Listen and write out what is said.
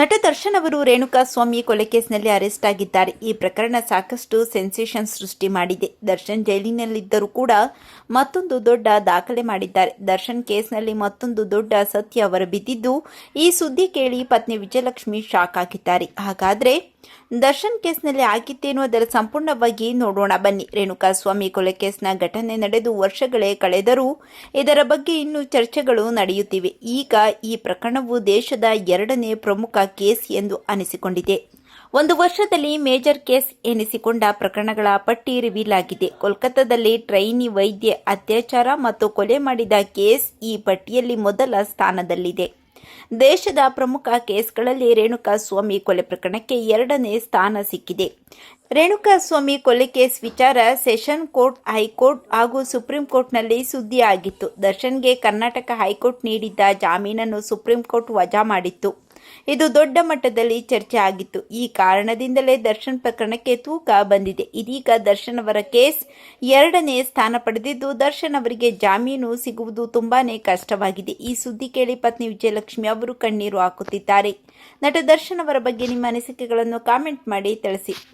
ನಟ ದರ್ಶನ್ ಅವರು ರೇಣುಕಾ ಸ್ವಾಮಿ ಕೊಲೆ ಕೇಸ್ನಲ್ಲಿ ಅರೆಸ್ಟ್ ಆಗಿದ್ದಾರೆ. ಈ ಪ್ರಕರಣ ಸಾಕಷ್ಟು ಸೆನ್ಸೇಷನ್ ಸೃಷ್ಟಿ ಮಾಡಿದೆ. ದರ್ಶನ್ ಜೈಲಿನಲ್ಲಿದ್ದರೂ ಕೂಡ ಮತ್ತೊಂದು ದೊಡ್ಡ ದಾಖಲೆ ಮಾಡಿದ್ದಾರೆ. ದರ್ಶನ್ ಕೇಸ್ನಲ್ಲಿ ಮತ್ತೊಂದು ದೊಡ್ಡ ಸತ್ಯ ಹೊರಬಿದ್ದಿದ್ದು ಈ ಸುದ್ದಿ ಕೇಳಿ ಪತ್ನಿ ವಿಜಯಲಕ್ಷ್ಮಿ ಶಾಕ್ ಆಗಿದ್ದಾರೆ. ಹಾಗಾದ್ರೆ ದರ್ಶನ್ ಕೇಸ್ನಲ್ಲಿ ಆಗಿತ್ತೇನು ಅದರ ಸಂಪೂರ್ಣವಾಗಿ ನೋಡೋಣ. ಬನ್ನಿ, ರೇಣುಕಾ ಸ್ವಾಮಿ ಕೊಲೆ ಕೇಸ್ನ ಘಟನೆ ನಡೆದು ವರ್ಷಗಳೇ ಕಳೆದರೂ ಇದರ ಬಗ್ಗೆ ಇನ್ನೂ ಚರ್ಚೆಗಳು ನಡೆಯುತ್ತಿವೆ. ಈಗ ಈ ಪ್ರಕರಣವು ದೇಶದ ಎರಡನೇ ಪ್ರಮುಖ ಕೇಸ್ ಎಂದು ಅನಿಸಿಕೊಂಡಿದೆ. ಒಂದು ವರ್ಷದಲ್ಲಿ ಮೇಜರ್ ಕೇಸ್ ಎನಿಸಿಕೊಂಡ ಪ್ರಕರಣಗಳ ಪಟ್ಟಿ ರಿವೀಲ್ ಆಗಿದೆ. ಕೋಲ್ಕತ್ತಾದಲ್ಲಿ ಟ್ರೈನಿ, ವೈದ್ಯ, ಅತ್ಯಾಚಾರ ಮತ್ತು ಕೊಲೆ ಮಾಡಿದ ಕೇಸ್ ಈ ಪಟ್ಟಿಯಲ್ಲಿ ಮೊದಲ ಸ್ಥಾನದಲ್ಲಿದೆ. ದೇಶದ ಪ್ರಮುಖ ಕೇಸ್ಗಳಲ್ಲಿ ರೇಣುಕಾ ಸ್ವಾಮಿ ಕೊಲೆ ಪ್ರಕರಣಕ್ಕೆ ಎರಡನೇ ಸ್ಥಾನ ಸಿಕ್ಕಿದೆ. ರೇಣುಕಾ ಸ್ವಾಮಿ ಕೊಲೆ ಕೇಸ್ ವಿಚಾರ ಸೆಷನ್ ಕೋರ್ಟ್, ಹೈಕೋರ್ಟ್ ಹಾಗೂ ಸುಪ್ರೀಂ ಕೋರ್ಟ್ನಲ್ಲಿ ಸುದ್ದಿ ಆಗಿತ್ತು ದರ್ಶನ್ಗೆ ಕರ್ನಾಟಕ ಹೈಕೋರ್ಟ್ ನೀಡಿದ್ದ ಜಾಮೀನನ್ನು ಸುಪ್ರೀಂ ಕೋರ್ಟ್ ವಜಾ ಮಾಡಿತ್ತು. ಇದು ದೊಡ್ಡ ಮಟ್ಟದಲ್ಲಿ ಚರ್ಚೆ ಆಗಿತ್ತು. ಈ ಕಾರಣದಿಂದಲೇ ದರ್ಶನ್ ಪ್ರಕರಣಕ್ಕೆ ತೂಕ ಬಂದಿದೆ. ಇದೀಗ ದರ್ಶನ್ ಅವರ ಕೇಸ್ ಎರಡನೇ ಸ್ಥಾನ ಪಡೆದಿದ್ದು, ದರ್ಶನ್ ಅವರಿಗೆ ಜಾಮೀನು ಸಿಗುವುದು ತುಂಬಾನೇ ಕಷ್ಟವಾಗಿದೆ. ಈ ಸುದ್ದಿ ಕೇಳಿ ಪತ್ನಿ ವಿಜಯಲಕ್ಷ್ಮಿ ಅವರು ಕಣ್ಣೀರು ಹಾಕುತ್ತಿದ್ದಾರೆ. ನಟ ದರ್ಶನ್ ಅವರ ಬಗ್ಗೆ ನಿಮ್ಮ ಅನಿಸಿಕೆಗಳನ್ನು ಕಾಮೆಂಟ್ ಮಾಡಿ ತಿಳಿಸಿ.